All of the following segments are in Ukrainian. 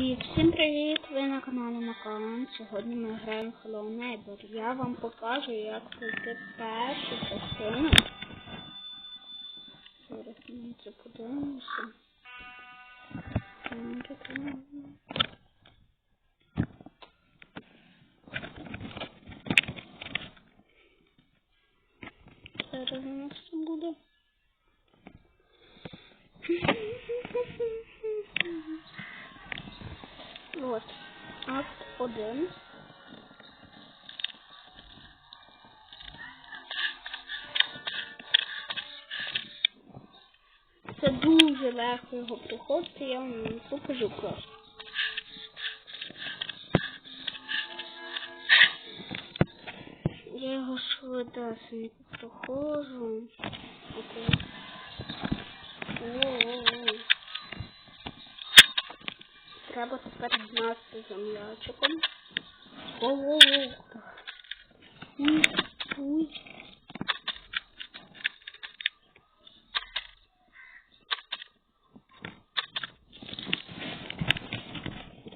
І всім привіт! Ви на каналі Макан. Сьогодні ми граємо Hello Neighbor. Я вам покажу, як пройти першу частину. Зараз ми це подивимося. Зараз у нас дуже легко його проходити, я вам покажу просто. Я його швидесенько проходжу. Окей. О-о-о. Треба тепер знати землячиком. Воу-воу-воу. Уй, уй.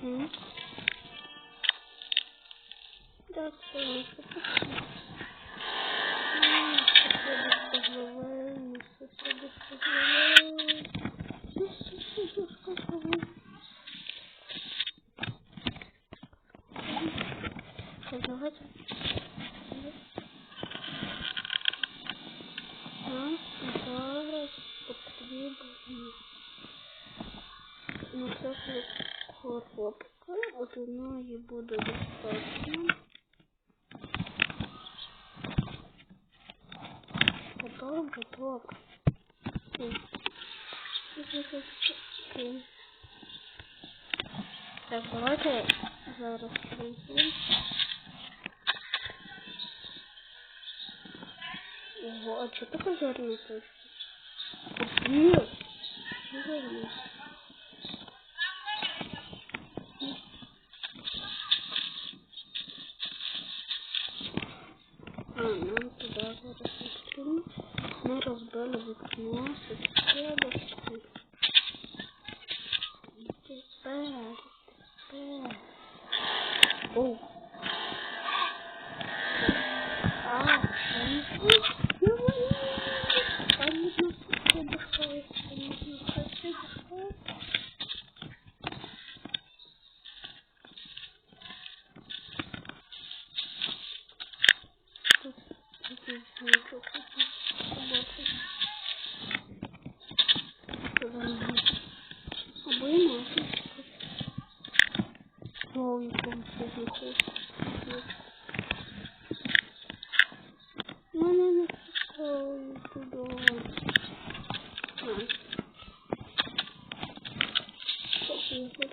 М. Да, все, ну что такое? М, что без головы, что без головы. Что, что, что, что, что, что, Давайте. Нам зараз потрібно на всяку коробку. Одної буде достатньо. Готово, готово. Так, давайте зараз прийдемо. Ого, а что такое жирный точно? Нет, жирный. А, нам туда зараз відкрили. Ми розбили вікно, сусідочки. Тепер, тепер. Оу. А, ну, там нужно соседушка, там нужно соседушка. Тут, тут есть ничего, работает. Туда нужно обойму. Ой, там все выходит. Ну, ну, ну, ой, туда. А. Стоп, я хочу.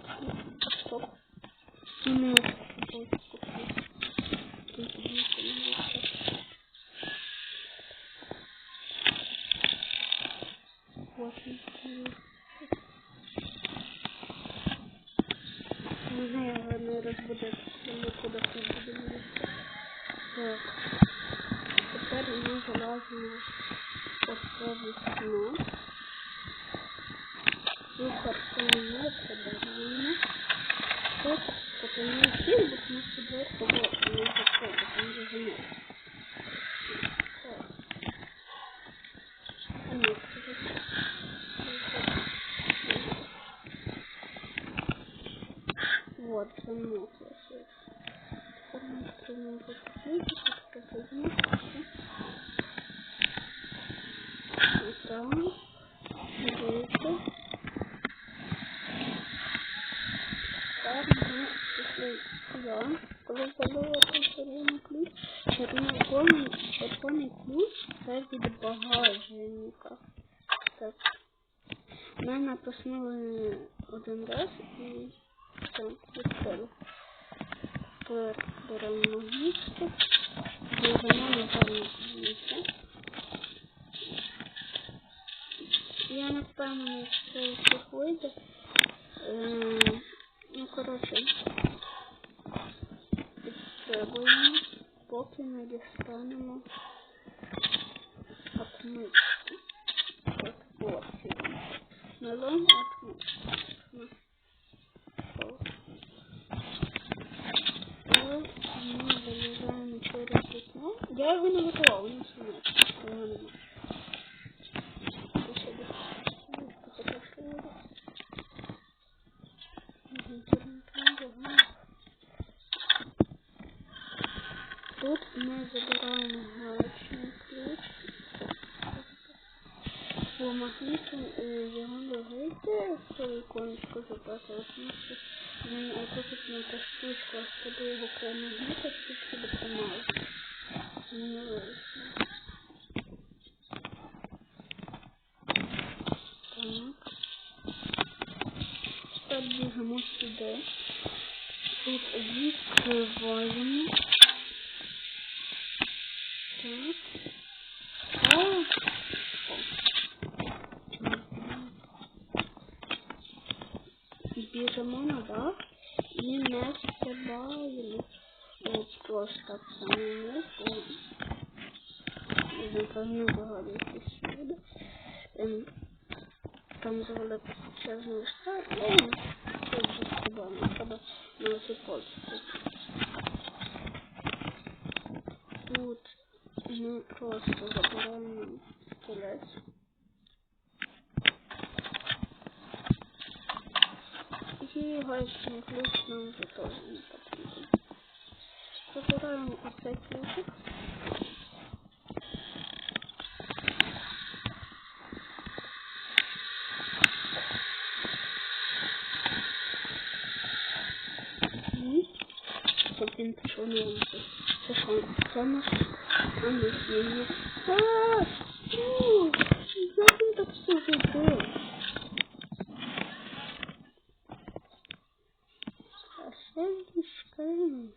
Стоп. Ну, стоп, стоп, стоп. Тут есть, ну, стоп. Вот, ну, Не знаю, вони розбудуть, ми куди будемо їсти. Так. Тепер ми залазимо по це вікно. І харчуємо, прибираємо. Тут потім всі, бо ми собі побачимо, не заходить, там вже замок. Так. А ні, це вже- Вот, замок лежит. Теперь мы откроем этот ключик, как возьмем. Вот там. Выйти. Так, мы пришли сюда. Коли забыла этот червоний ключ, червоний, червоний ключ, це від багажника. Так. Ми натиснули один раз беремо магнітку, нажимаємо на місце. Я не впевнена, що це вийде. Ну, коротше, підстрибуємо, поки не дістанемо отмичку. Так, от. Налом отмичку. Ну, от. Я його не готував, він саме. Його нема. Це сюди. Це трошки буде. Мгм, це не треба, ну. Тут ми забираємо гаечний ключ. По магніту е, його логити, цю іконочку що він отут на та штучка, коли його по магніту, штучки. Не вийшло. Так. Тепер біжимо сюди. Тут відкриваємо. Так. О! Біжимо на дах і не стрибаємо. Ось просто так само Напевно, вигадується сюди. Ем, Там завели величезний штат. Ну, тут же стрибаємо. Треба на оці польську. Тут ми просто забираємо стілець. І гаечний ключ нам вже теж не потрібен. Забираємо оцей ключик. І щоб він пішов на вулицю. Це що? Це наш амбіційний. Ааа! Ну, як він так все зробив? А це ліжками.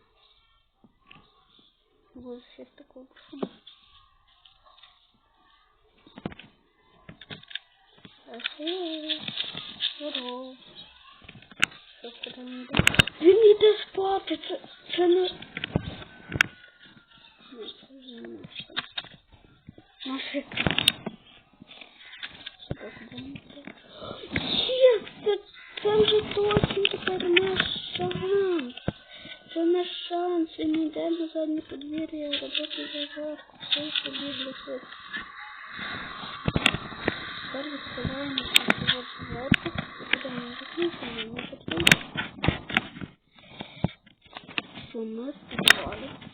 Боже, щось такого буде. А це... Здорово. Він йде спати, це, це не... Ну. Наше... Є, це, це вже точно тепер наш шанс. Це наш шанс. Він йде на заднє подвір'я, роботи заварку, все побігли тут. Тепер відкриваємо цю дверку, і будемо закінчити, не потрібно. Що ми в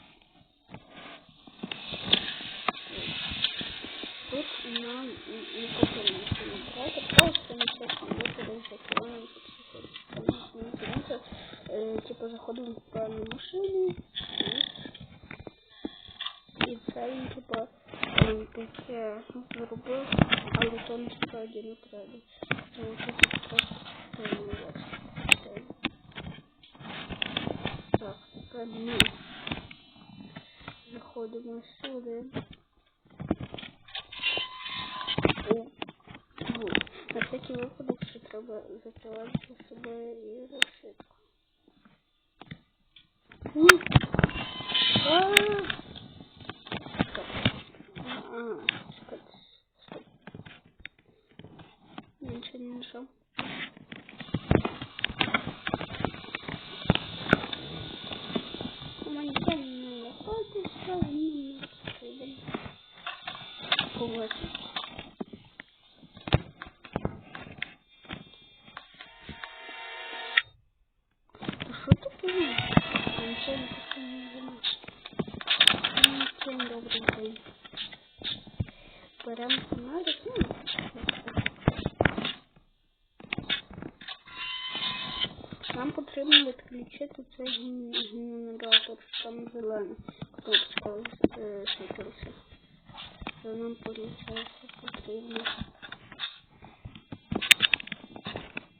таке зробив, але то насправді не треба. Тому що тут просто. Так, тепер ми заходимо сюди. На всякий випадок ще треба закривати за собою і решетку. Беремо фонарик, ну, Нам потрібно відключити цей ген- генератор, там зелений, кнопочка світилася. Це нам получається потрібно.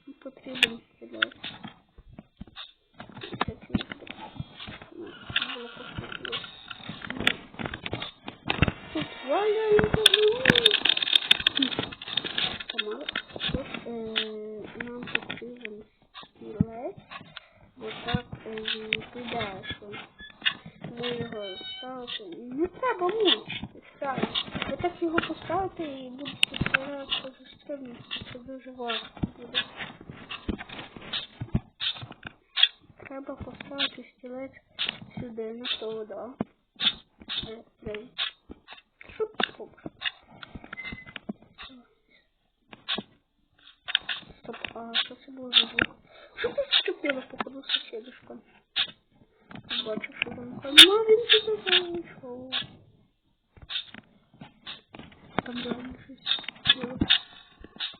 Нам Потрібен стілець. Це тільки. Ну, було посвітло. Тут валя інтерв'ю. Тамара, тут е, нам потрібен стілець. Отак е, підеш. Ви його ставите. Не треба мучити. Ставити. Ви так його поставите і будете старатися застрибнути. Це дуже важко буде. Треба поставити стілець сюди, на стол, да. Е? Стоп, а що це було за звук? Що ти зчепила, походу, сусідушка? Бачу, що там кама, він туди зайшов. Там реально щось було.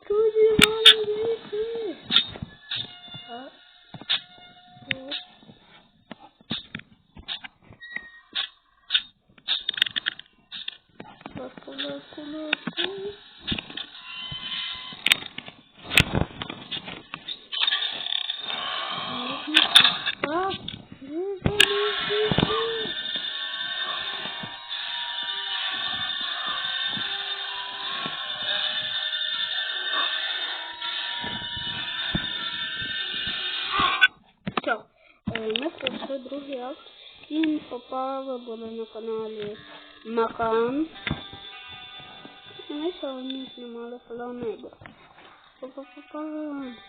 Друзі, мама, дивіться! А? От. Ласку, ласку, ласку. А, пройшли другий акт. Всім були на каналі Макан. І ми сьогодні знімали Фланега. Па-па-па-па.